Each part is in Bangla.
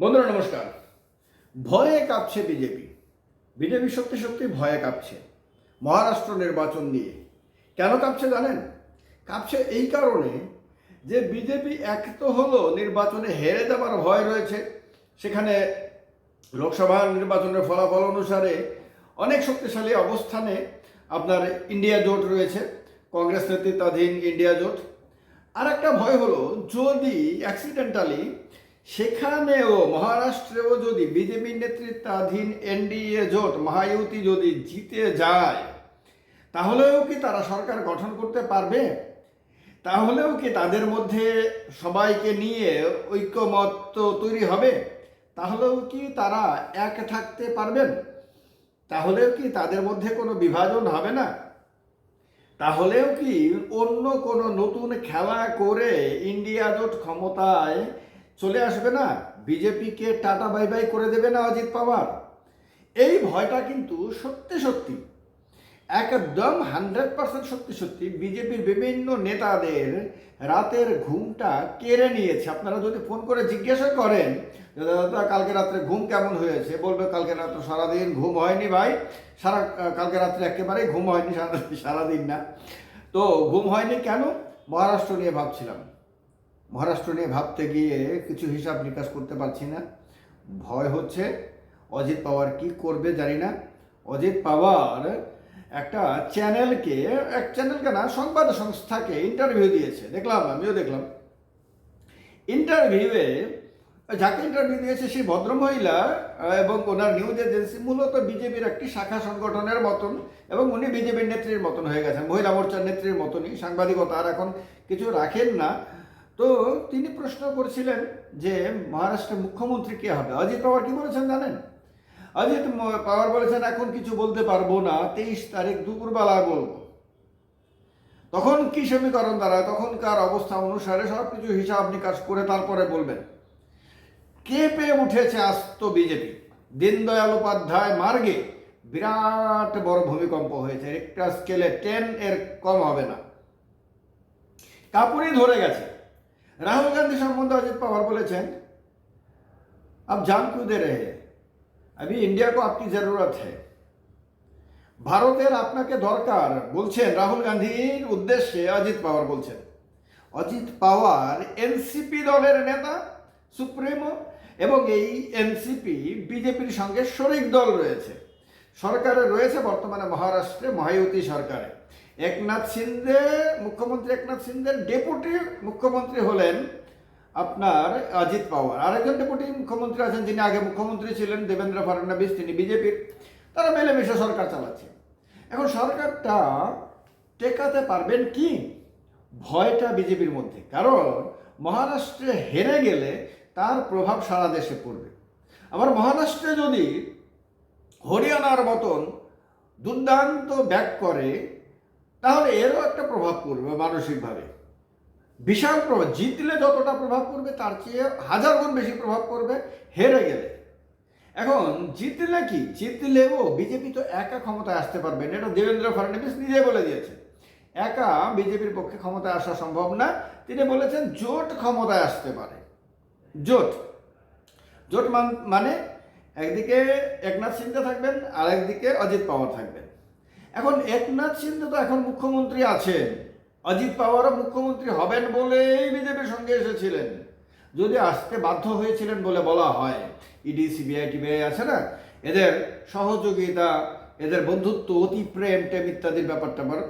বন্ধুরা, নমস্কার। ভয়ে কাঁপছে বিজেপি। বিজেপি সত্যি সত্যি ভয়ে কাঁপছে। মহারাষ্ট্র নির্বাচন নিয়ে। কেন কাঁপছে জানেন? কাঁপছে এই কারণে যে বিজেপি এক তো হলো নির্বাচনে হেরে যাবার ভয় রয়েছে। সেখানে লোকসভা নির্বাচনের ফলাফল অনুসারে অনেক শক্তিশালী অবস্থানে আপনার ইন্ডিয়া জোট রয়েছে, কংগ্রেস নেতৃত্বাধীন ইন্ডিয়া জোট। আর একটা ভয় হলো, যদি অ্যাক্সিডেন্টালি সেখানেও মহারাষ্ট্রেও যদি বিজেপি নেতৃত্বাধীন এনডিএ জোট মহায়ুতি যদি জিতে যায়, তাহলেও কি তারা সরকার গঠন করতে পারবে? তাহলেও কি তাদের মধ্যে সবাইকে নিয়ে ঐক্যমত তৈরি হবে? তাহলেও কি তারা এক থাকতে পারবেন? তাহলেও কি তাদের মধ্যে কোনো বিভাজন হবে না? তাহলেও কি অন্য কোনো নতুন খেলা করে ইন্ডিয়া জোট ক্ষমতায় চলে আসবে না। বিজেপিকে টাটা বাই বাই করে দেবে না অজিত পাওয়ার। এই ভয়টা কিন্তু সত্যি সত্যি, একদম হান্ড্রেড পার্সেন্ট সত্যি সত্যি বিজেপির বিভিন্ন নেতাদের রাতের ঘুমটা কেড়ে নিয়েছে। আপনারা যদি ফোন করে জিজ্ঞাসা করেন দাদা কালকে রাত্রে ঘুম কেমন হয়েছে? বলবে, কালকে রাত্রে সারাদিন ঘুম হয়নি ভাই। সারা, কালকে রাত্রে একেবারেই ঘুম হয়নি সারা সারাদিন না। তো ঘুম হয়নি কেন? মহারাষ্ট্র নিয়ে ভাবছিলাম। মহারাষ্ট্র নিয়ে ভাবতে গিয়ে কিছু হিসাব নিকাশ করতে পারছি না। ভয় হচ্ছে, অজিত পাওয়ার কি করবে জানি না। অজিত পাওয়ার একটা চ্যানেলকে, এক চ্যানেলকে না, সংবাদ সংস্থাকে ইন্টারভিউ দিয়েছে। দেখলাম, আমিও দেখলাম। ইন্টারভিউয়ে যাকে ইন্টারভিউ দিয়েছে সেই ভদ্রমহিলা, এবং ওনার নিউজ এজেন্সি মূলত বিজেপির একটি শাখা সংগঠনের মতন, এবং উনি বিজেপির নেত্রীর মতন হয়ে গেছেন। মহিলা মোর্চার নেত্রীর মতনই। সাংবাদিকতা আর এখন কিছু রাখেন না। তো তিনি প্রশ্ন করেছিলেন যে মহারাষ্ট্রের মুখ্যমন্ত্রী কে হবে? অজিত পাওয়ার কি বলেছেন জানেন? অজিত পাওয়ার বলেছেন, এখন কিছু বলতে পারব না, তেইশ তারিখ দুপুরবেলায় বলব। তখন কি সমীকরণ দাঁড়ায় তখনকার অবস্থা অনুসারে সব কিছু হিসাব নিকাশ করে তারপরে বলবেন। কেঁপে উঠেছে আস্ত বিজেপি? দীনদয়াল উপাধ্যায় মার্গে বিরাট বড় ভূমিকম্প হয়েছে। একটা স্কেলে টেন এর কম হবে না। কাপুরি ধরে গেছে। রাহুল গান্ধী সম্বন্ধে অজিত পাওয়ার বলেছেন अब जान क्यों दे रहे हैं अभी इंडिया को आपकी जरूरत है ভারতের আপনাকে দরকার বলছেন রাহুল গান্ধীর উদ্দেশ্যে অজিত পাওয়ার বলছেন অজিত পাওয়ার এনসিপি দলের নেতা সুপ্রিমো এবং এই এনসিপি বিজেপির সঙ্গে শরিক দল রয়েছে সরকারে রয়েছে বর্তমানে মহারাষ্ট্রে মহায়ুতি সরকারে একনাথ সিন্ধে মুখ্যমন্ত্রী একনাথ সিন্ধের ডেপুটি মুখ্যমন্ত্রী হলেন আপনার অজিত পাওয়ার। আরেকজন ডেপুটি মুখ্যমন্ত্রী আছেন, যিনি আগে মুখ্যমন্ত্রী ছিলেন, দেবেন্দ্র ফডণবিস তিনি বিজেপির। তারা মিলেমিশে সরকার চালাচ্ছে। এখন সরকারটা টেকাতে পারবেন কি? ভয়টা বিজেপির মধ্যে। কারণ মহারাষ্ট্রে হেরে গেলে তার প্রভাব সারা দেশে পড়বে। আবার মহারাষ্ট্রে যদি হরিয়ানার মতন দুর্দান্ত ব্যাক করে তাহলে এরও একটা প্রভাব পড়বে মানসিকভাবে। বিশাল প্রভাব, জিতলে যতটা প্রভাব পড়বে, তার চেয়ে হাজার গুণ বেশি প্রভাব পড়বে হেরে গেলে। এখন, জিতলে কি? জিতলেও বিজেপি তো একা ক্ষমতায় আসতে পারবে না। এটা দেবেন্দ্র ফডণবিস নিজে বলে দিয়েছে একা বিজেপির পক্ষে ক্ষমতায় আসা সম্ভব না। তিনি বলেছেন, জোট ক্ষমতায় আসতে পারে। জোট। জোট মান- একদিকে একনাথ সিন্ধে থাকবেন আর একদিকে অজিত পাওয়ার থাকবেন। এখন একনাথ সিন্ধে তো এখন মুখ্যমন্ত্রী আছেন। অজিত পাওয়ারও মুখ্যমন্ত্রী হবেন বলেই বিজেপির সঙ্গে এসেছিলেন। যদি আসতে বাধ্য হয়েছিলেন বলে বলা হয়, ইডি, সিবিআই, টিবিআই আছে না? এদের সহযোগিতা, এদের বন্ধুত্ব, অতি প্রেম টেম ইত্যাদির ব্যাপারটা আমার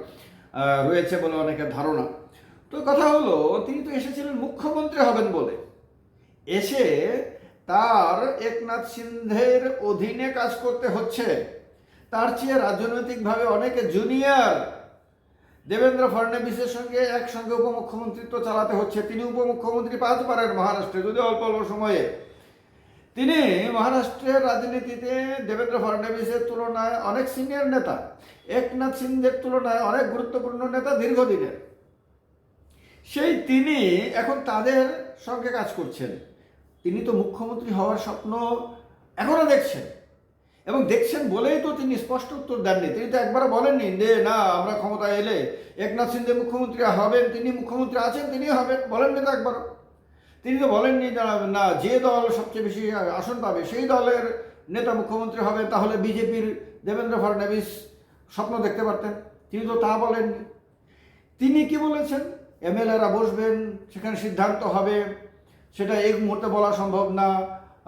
রয়েছে বলে অনেকের ধারণা। তো কথা হলো, তিনি তো এসেছিলেন মুখ্যমন্ত্রী হবেন বলে। এসে তার একনাথ সিন্ধের অধীনে কাজ করতে হচ্ছে। তার চেয়ে রাজনৈতিকভাবে অনেক জুনিয়র দেবেন্দ্র ফডণবিসের সঙ্গে একসঙ্গে উপমুখ্যমন্ত্রিত্ব চালাতে হচ্ছে। তিনি উপমুখ্যমন্ত্রী পারেন মহারাষ্ট্রে যদি অল্প অল্প সময়ে। তিনি মহারাষ্ট্রের রাজনীতিতে দেবেন্দ্র ফডণবিসের তুলনায় অনেক সিনিয়র নেতা, একনাথ সিন্ধের তুলনায় অনেক গুরুত্বপূর্ণ নেতা দীর্ঘদিনের। সেই তিনি এখন তাদের সঙ্গে কাজ করছেন। তিনি তো মুখ্যমন্ত্রী হওয়ার স্বপ্ন এখনও দেখছেন। এবং দেখছেন বলেই তো তিনি স্পষ্ট উত্তর দেননি। তিনি তো একবারও বলেননি যে, না, আমরা ক্ষমতায় এলে একনাথ সিন্ধে মুখ্যমন্ত্রী হবেন, তিনি মুখ্যমন্ত্রী আছেন তিনি হবেন। বলেননি তো একবারও। তিনি তো বলেননি না, যে দল সবচেয়ে বেশি আসন পাবে, সেই দলের নেতা মুখ্যমন্ত্রী হবে তাহলে বিজেপির দেবেন্দ্র ফডণবীস স্বপ্ন দেখতে পারতেন। তিনি তো তা বলেননি। তিনি কি বলেছেন? এমএলএরা বসবেন, সেখানে সিদ্ধান্ত হবে। সেটা এই মুহূর্তে বলা সম্ভব না।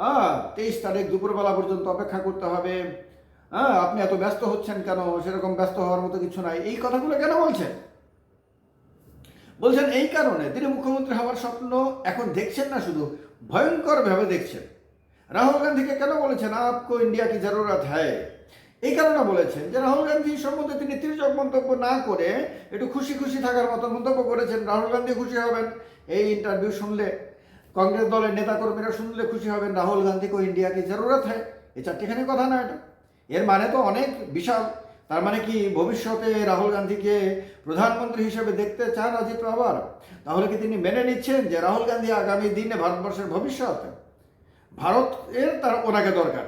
হ্যাঁ তেইশ তারিখ দুপুরবেলা পর্যন্ত অপেক্ষা করতে হবে। হ্যাঁ আপনি এত ব্যস্ত হচ্ছেন কেন? সেরকম ব্যস্ত হওয়ার মতো কিছু নাই। এই কথাগুলো কেন বলছেন? বলছেন, এই কারণে তিনি মুখ্যমন্ত্রী হওয়ার স্বপ্ন এখন দেখছেন না শুধু, ভয়ঙ্করভাবে দেখছেন। রাহুল গান্ধীকে কেন বলেছেন, আপকো ইন্ডিয়া কি জরুরত হ্যায়? এই কারণে বলেছেন যে, রাহুল গান্ধী সম্বন্ধে তিনি তির্যক মন্তব্য না করে একটু খুশি খুশি থাকার মতো মন্তব্য করেছেন। রাহুল গান্ধী খুশি হবেন। এই ইন্টারভিউ শুনলে কংগ্রেস দলের নেতাকর্মীরা শুনলে খুশি হবেন, রাহুল গান্ধীকে ইন্ডিয়া কি জরুরত হয়? এ চারটিখানি কথা না এটা। এর মানে তো অনেক বিশাল। তার মানে কি ভবিষ্যতে রাহুল গান্ধীকে প্রধানমন্ত্রী হিসেবে দেখতে চান অজিত পাওয়ার? তাহলে কি তিনি মেনে নিচ্ছেন যে রাহুল গান্ধী আগামী দিনে ভারতবর্ষের ভবিষ্যৎ? ভারত এর তার ওনাকে দরকার।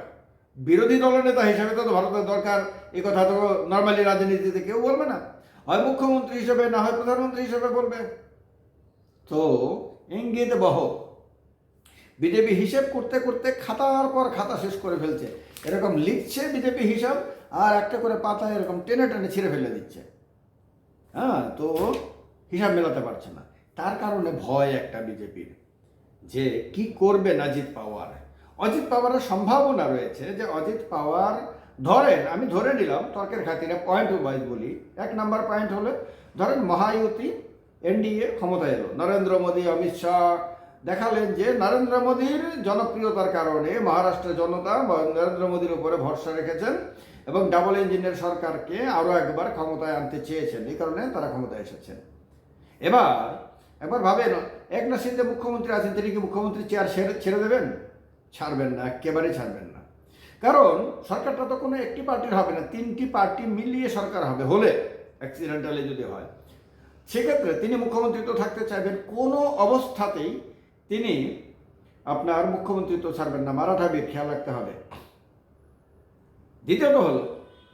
বিরোধী দলনেতা হিসেবে তো ভারতের দরকার। এই কথা তো নর্মালি রাজনীতিতে কেউ বলবে না। হয় মুখ্যমন্ত্রী হিসেবে, না হয় প্রধানমন্ত্রী হিসেবে বলবে। তো ইঙ্গিত বহ। বিজেপি হিসেব করতে করতে খাতার পর খাতা শেষ করে ফেলছে। এরকম লিখছে বিজেপি হিসাব, আর একটা করে পাতা এরকম টেনে টেনে ছিঁড়ে ফেলে দিচ্ছে। হ্যাঁ তো হিসাব মেলাতে পারছে না। তার কারণে ভয় একটা বিজেপির, যে কি করবে অজিত পাওয়ার? অজিত পাওয়ারের সম্ভাবনা রয়েছে যে অজিত পাওয়ার, ধরেন, আমি ধরে নিলাম, তর্কের খাতিরে পয়েন্ট ওয়াইজ বলি, এক নাম্বার পয়েন্ট হলে, ধরেন মহায়ুতি এনডিএ ক্ষমতায় এলো, নরেন্দ্র মোদী, অমিত শাহ দেখালেন যে নরেন্দ্র মোদীর জনপ্রিয়তার কারণে মহারাষ্ট্রের জনতা নরেন্দ্র মোদীর উপরে ভরসা রেখেছেন এবং ডাবল ইঞ্জিনের সরকারকে আরও একবার ক্ষমতায় আনতে চেয়েছেন। এই কারণে তারা ক্ষমতায় এসেছেন। এবার একবার ভাবেন একনাথ সিন্ধে মুখ্যমন্ত্রী আছেন, তিনি কি মুখ্যমন্ত্রী চেয়ার ছেড়ে ছেড়ে দেবেন? ছাড়বেন না, একেবারেই ছাড়বেন না। কারণ সরকারটা তো কোনো একটি পার্টির হবে না, তিনটি পার্টি মিলিয়ে সরকার হবে, হলে অ্যাক্সিডেন্টালি যদি হয়। সেক্ষেত্রে তিনি মুখ্যমন্ত্রী তো থাকতে চাইবেন, কোনো অবস্থাতেই তিনি আপনার মুখ্যমন্ত্রী তো ছাড়বেন না, মারাঠা বীর, খেয়াল রাখতে হবে। দ্বিতীয়ত হল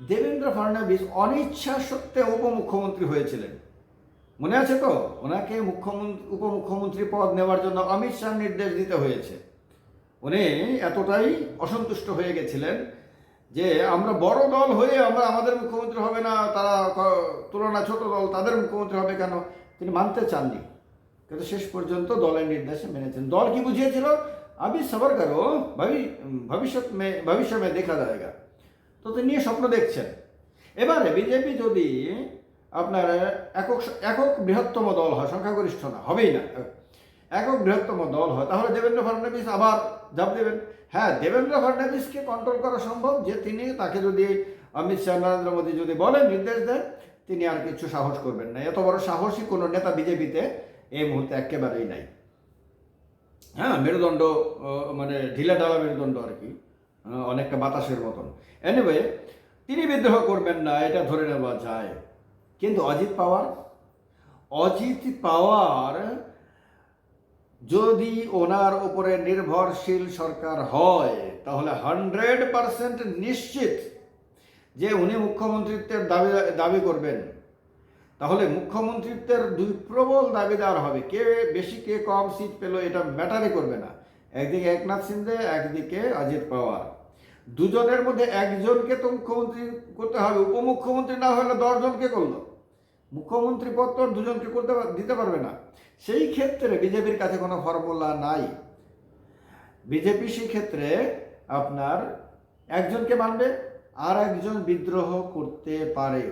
দেবেন্দ্র ফডণবীস অনিচ্ছা সত্ত্বে উপমুখ্যমন্ত্রী হয়েছিলেন। মনে আছে তো? ওনাকে মুখ্যমন্ত্রী, উপমুখ্যমন্ত্রী পদ নেওয়ার জন্য অমিত শাহ নির্দেশ দিতে হয়েছে। উনি এতটাই অসন্তুষ্ট হয়ে গেছিলেন যে আমরা বড় দল হয়ে আমরা আমাদের মুখ্যমন্ত্রী হবে না, তারা তুলনা ছোট দল, তাদের মুখ্যমন্ত্রী হবে কেন? তিনি মানতে চাননি। কিন্তু শেষ পর্যন্ত দলের নির্দেশে মেনেছেন। দল কি বুঝিয়েছিল? আমি সবার করো, ভাবি, ভবিষ্যৎ মে দেখা যায়গা তো তিনি স্বপ্ন দেখছেন। এবারে বিজেপি যদি আপনার একক একক বৃহত্তম দল হয়, সংখ্যাগরিষ্ঠ না, হবেই না। একক বৃহত্তম দল হয়, তাহলে দেবেন্দ্র ফডণবীস আবার ঝাঁপ দেবেন। হ্যাঁ দেবেন্দ্র ফডণবীসকে কন্ট্রোল করা সম্ভব যে তিনি, তাকে যদি অমিত শাহ, নরেন্দ্র মোদী যদি বলেন, নির্দেশ দেন, তিনি আর কিছু সাহস করবেন না। এত বড় সাহসী কোনো নেতা বিজেপিতে এই মুহূর্তে একেবারেই নাই। হ্যাঁ মেরুদণ্ড মানে ঢিলা ঢালা মেরুদণ্ড আর কি অনেকটা বাতাসের মতন। এনিওয়ে তিনি বিদ্রোহ করবেন না, এটা ধরে নেওয়া যায়। কিন্তু অজিত পাওয়ার অজিত পাওয়ার যদি ওনার উপরে নির্ভরশীল সরকার হয়, তাহলে হান্ড্রেড পারসেন্ট নিশ্চিত যে উনি মুখ্যমন্ত্রিত্বের দাবি দাবি করবেন। তাহলে মুখ্যমন্ত্রিত্বের দুই প্রবল দাবিদার হবে। কে বেশি, কে কম সিট পেল, এটা ম্যাটারই করবে না। একদিকে একনাথ সিন্ধে, একদিকে অজিত পাওয়ার। দুজনের মধ্যে একজনকে তো মুখ্যমন্ত্রী করতে হবে, উপমুখ্যমন্ত্রী না হলে দশজনকে করল? মুখ্যমন্ত্রী পদ তো দুজনকে করতে দিতে পারবে না। সেই ক্ষেত্রে বিজেপির কাছে কোনো ফর্মুলা নাই। বিজেপি সেই ক্ষেত্রে আপনার একজনকে মানবে আর একজন বিদ্রোহ করতে পারে।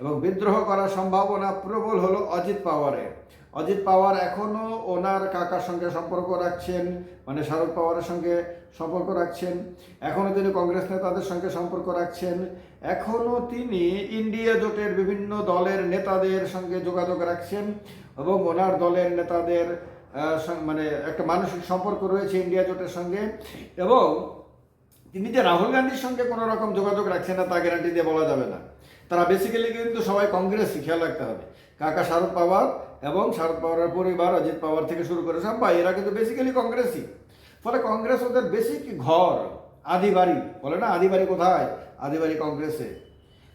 এবং বিদ্রোহ করার সম্ভাবনা প্রবল হলো অজিত পাওয়ারের। অজিত পাওয়ার এখনও ওনার কাকার সঙ্গে সম্পর্ক রাখছেন মানে শারদ পাওয়ারের সঙ্গে সম্পর্ক রাখছেন। এখনও তিনি কংগ্রেস নেতাদের সঙ্গে সম্পর্ক রাখছেন। এখনও তিনি ইন্ডিয়া জোটের বিভিন্ন দলের নেতাদের সঙ্গে যোগাযোগ রাখছেন এবং ওনার দলের নেতাদের মানে একটা মানসিক সম্পর্ক রয়েছে ইন্ডিয়া জোটের সঙ্গে। এবং তিনি যে রাহুল গান্ধীর সঙ্গে কোনো রকম যোগাযোগ রাখছেন না, তা গ্যারান্টি দিয়ে বলা যাবে না। তারা বেসিক্যালি কিন্তু সবাই কংগ্রেসই খেয়াল রাখতে হবে। কাকা শারদ পাওয়ার এবং শারদ পাওয়ারের পরিবার অজিত পাওয়ার থেকে শুরু করে সবাই এরা কিন্তু বেসিক্যালি কংগ্রেসই ফলে কংগ্রেস ওদের বেসিক ঘর, আদি বাড়ি, বলে না? আদি বাড়ি কোথায়? আদি বাড়ি কংগ্রেসে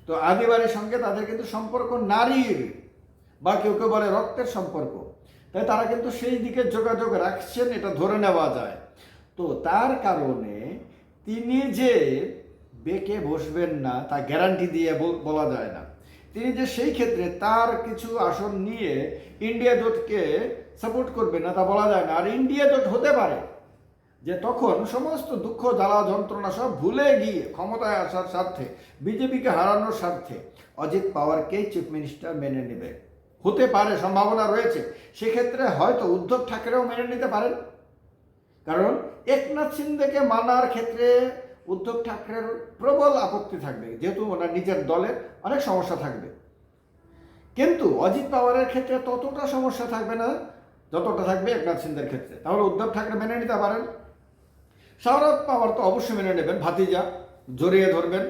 তো আদি বাড়ির সঙ্গে তাদের কিন্তু সম্পর্ক নারীর, বা কেউ কেউ বলে রক্তের সম্পর্ক। তাই তারা কিন্তু সেই দিকে যোগাযোগ রাখছেন, এটা ধরে নেওয়া যায়। তো তার কারণে তিনি যে বেঁকে বসবেন না, তা গ্যারান্টি দিয়ে বল- যায় না। তিনি যে সেই ক্ষেত্রে তার কিছু আসন নিয়ে ইন্ডিয়া জোটকে সাপোর্ট করবেন না, তা বলা যায় না। আর ইন্ডিয়া জোট হতে পারে যে তখন সমস্ত দুঃখ, জ্বালা, যন্ত্রণা সব ভুলে গিয়ে ক্ষমতায় আসার স্বার্থে, বিজেপিকে হারানোর স্বার্থে অজিত পাওয়ারকেই চিফ মিনিস্টার মেনে নেবে। হতে পারে, সম্ভাবনা রয়েছে। সেক্ষেত্রে হয়তো উদ্ধব ঠাকরেও মেনে নিতে পারেন। কারণ একনাথ সিন্ধেকে মানার ক্ষেত্রে উদ্ধব ঠাকরের প্রবল আপত্তি থাকবে, যেহেতু ওনার নিজের দলের অনেক সমস্যা থাকবে। কিন্তু অজিত পাওয়ারের ক্ষেত্রে ততটা সমস্যা থাকবে না, যতটা থাকবে একনাথ সিন্ধের ক্ষেত্রে। তাহলে উদ্ধব ঠাকরে মেনে নিতে পারেন। শরদ পাওয়ার তো অবশ্যই মেনে নেবেন, ভাতিজা জড়িয়ে ধরবেন,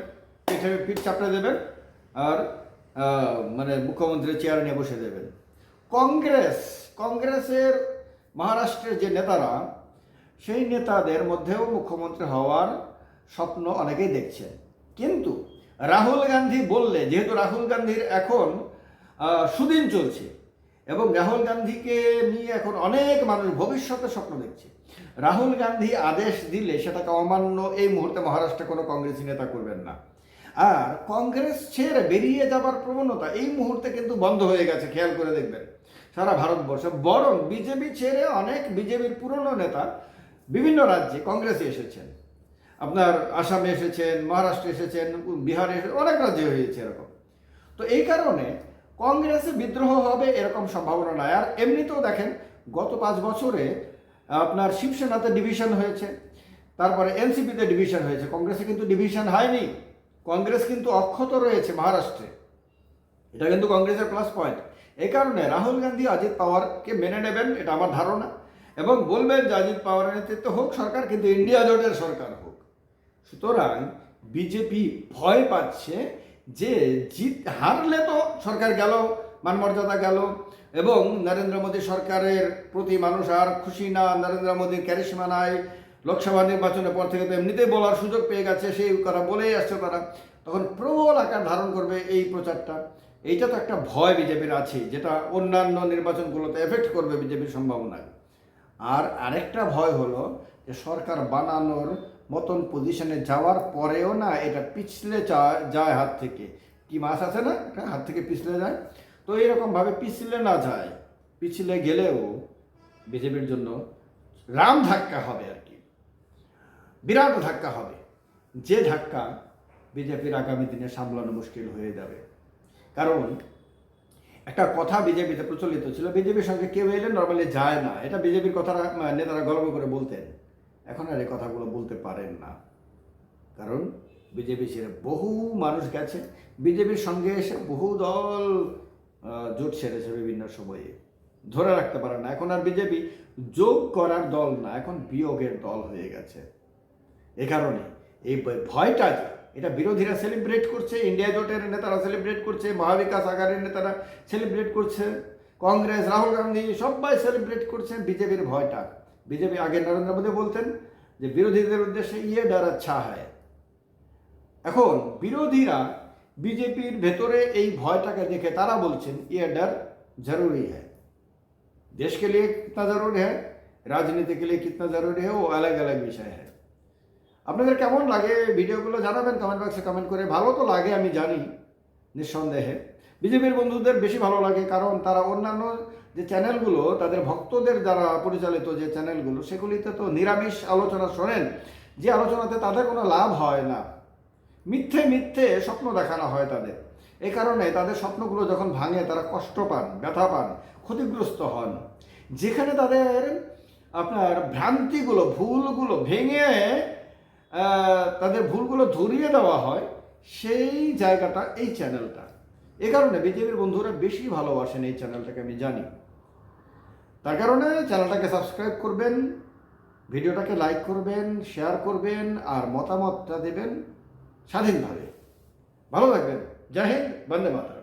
পিঠে পিঠ চাপড়ে দেবেন আর মানে মুখ্যমন্ত্রীর চেয়ার নিয়ে বসে দেবেন। কংগ্রেস, কংগ্রেসের মহারাষ্ট্রের যে নেতারা সেই নেতাদের মধ্যেও মুখ্যমন্ত্রী হওয়ার স্বপ্ন অনেকেই দেখছেন। কিন্তু রাহুল গান্ধী বললে, যেহেতু রাহুল গান্ধীর এখন সুদিন চলছে এবং রাহুল গান্ধীকে নিয়ে এখন অনেক মানুষ ভবিষ্যতে স্বপ্ন দেখছে। রাহুল গান্ধী আদেশ দিলে সেটাকে অমান্য এই মুহূর্তে মহারাষ্ট্রে কোনো কংগ্রেসি নেতা করবেন না। আর কংগ্রেস ছেড়ে বেরিয়ে যাবার প্রবণতা এই মুহূর্তে কিন্তু বন্ধ হয়ে গেছে, খেয়াল করে দেখবেন। সারা ভারতবর্ষে, বরং বিজেপি ছেড়ে অনেক বিজেপির পুরনো নেতা বিভিন্ন রাজ্যে কংগ্রেসে এসেছেন। আপনার আসামে এসেছেন, মহারাষ্ট্রে এসেছেন, বিহারে এসে অনেক রাজ্যে হয়েছে এরকম। তো এই কারণে কংগ্রেসে বিদ্রোহ হবে এরকম সম্ভাবনা নাই। আর এমনিতেও দেখেন, গত পাঁচ বছরে আপনার শিবসেনাতে ডিভিশন হয়েছে, তারপরে এনসিপিতে ডিভিশন হয়েছে। কংগ্রেসে কিন্তু ডিভিশন হয়নি। কংগ্রেস কিন্তু অক্ষত রয়েছে মহারাষ্ট্রে। এটা কিন্তু কংগ্রেসের প্লাস পয়েন্ট এই কারণে রাহুল গান্ধী অজিত পাওয়ারকে মেনে নেবেন, এটা আমার ধারণা। এবং বলবেন যে অজিত পাওয়ারের নেতৃত্ব হোক সরকার, কিন্তু ইন্ডিয়া জোটের সরকার হোক। সুতরাং বিজেপি ভয় পাচ্ছে যে জিত হারলে তো সরকার গেল, মানমর্যাদা গেল, এবং নরেন্দ্র মোদী সরকারের প্রতি মানুষ আর খুশি না। নরেন্দ্র মোদীর ক্যারিশমা নাই, লোকসভা নির্বাচনের পর থেকে তো এমনিতেই বলার সুযোগ পেয়ে গেছে, সেই কথা বলেই আসছে তারা। তখন প্রবল আকার ধারণ করবে এই প্রচারটা। এইটা তো একটা ভয় বিজেপির আছে যেটা অন্যান্য নির্বাচনগুলোতে এফেক্ট করবে বিজেপির সম্ভাবনায়। আর আরেকটা ভয় হলো যে সরকার বানানোর মতন পজিশনে যাওয়ার পরেও না এটা পিছলে যায় হাত থেকে। কি মাছ আছে না? এটা হাত থেকে পিছলে যায়। তো এরকমভাবে পিছলে না যায়, পিছলে গেলেও বিজেপির জন্য রাম ধাক্কা হবে আর কি। বিরাট ধাক্কা হবে। যে ধাক্কা বিজেপির আগামী দিনে সামলানো মুশকিল হয়ে যাবে। কারণ একটা কথা বিজেপিতে প্রচলিত ছিল। বিজেপির সঙ্গে কেউ এলে নর্মালি যায় না। এটা বিজেপির আহ, নেতারা গর্ব করে বলতেন। এখন আর এই কথাগুলো বলতে পারেন না। কারণ বিজেপি ছেড়ে বহু মানুষ গেছে। বিজেপির সঙ্গে এসে বহু দল জোট ছেড়েছে বিভিন্ন সময়ে। ধরে রাখতে পারে না। এখন আর বিজেপি যোগ করার দল না। এখন বিয়োগের দল হয়ে গেছে। এ কারণে এই ভয়টা যে এটা বিরোধীরা সেলিব্রেট করছে ইন্ডিয়া জোটের নেতারা সেলিব্রেট করছে মহাবিকাশ আঘাড়ির নেতারা সেলিব্রেট করছে কংগ্রেস রাহুল গান্ধী সবাই সেলিব্রেট করছে বিজেপির ভয়টা বিজেপি আগে নরেন্দ্র মোদী বলতেন যে বিরোধীদের উদ্দেশ্যে ইয়ে ডর আচ্ছা হয় এখন বিরোধীরা বিজেপির ভেতরে এই ভয়টাকে দেখে তারা বলছেন ইয়ে डर जरूरी है देश के लिए कितना जरूरी है राजनीति के लिए कितना जरूरी है वो अलग अलग विषय है আপনাদের কেমন লাগে ভিডিওগুলো জানাবেন কমেন্ট বক্সে কমেন্ট করে। ভালো তো লাগে, আমি জানি, নিঃসন্দেহে। বিজেপির বন্ধুদের বেশি ভালো লাগে কারণ তারা অন্যান্য যে চ্যানেলগুলো, তাদের ভক্তদের দ্বারা পরিচালিত যে চ্যানেলগুলো, সেগুলিতে তো নিরামিষ আলোচনা শোনেন, যে আলোচনাতে তাদের কোনো লাভ হয় না। মিথ্যে মিথ্যে স্বপ্ন দেখানো হয় তাদের। এই কারণে তাদের স্বপ্নগুলো যখন ভাঙে, তারা কষ্ট পান, ব্যথা পান, ক্ষতিগ্রস্ত হন। যেখানে তাদের আপনার ভ্রান্তিগুলো, ভুলগুলো ভেঙে তাদের ভুলগুলো ধরিয়ে দেওয়া হয় সেই জায়গাটা, এই চ্যানেলটা এ কারণে বিজেপির বন্ধুরা বেশি ভালোবাসেন এই চ্যানেলটাকে আমি জানি। তার কারণে চ্যানেলটাকে সাবস্ক্রাইব করবেন, ভিডিওটাকে লাইক করবেন শেয়ার করবেন, আর মতামতটা দেবেন স্বাধীনভাবে। ভালো থাকবেন। জয় বন্দে মাতা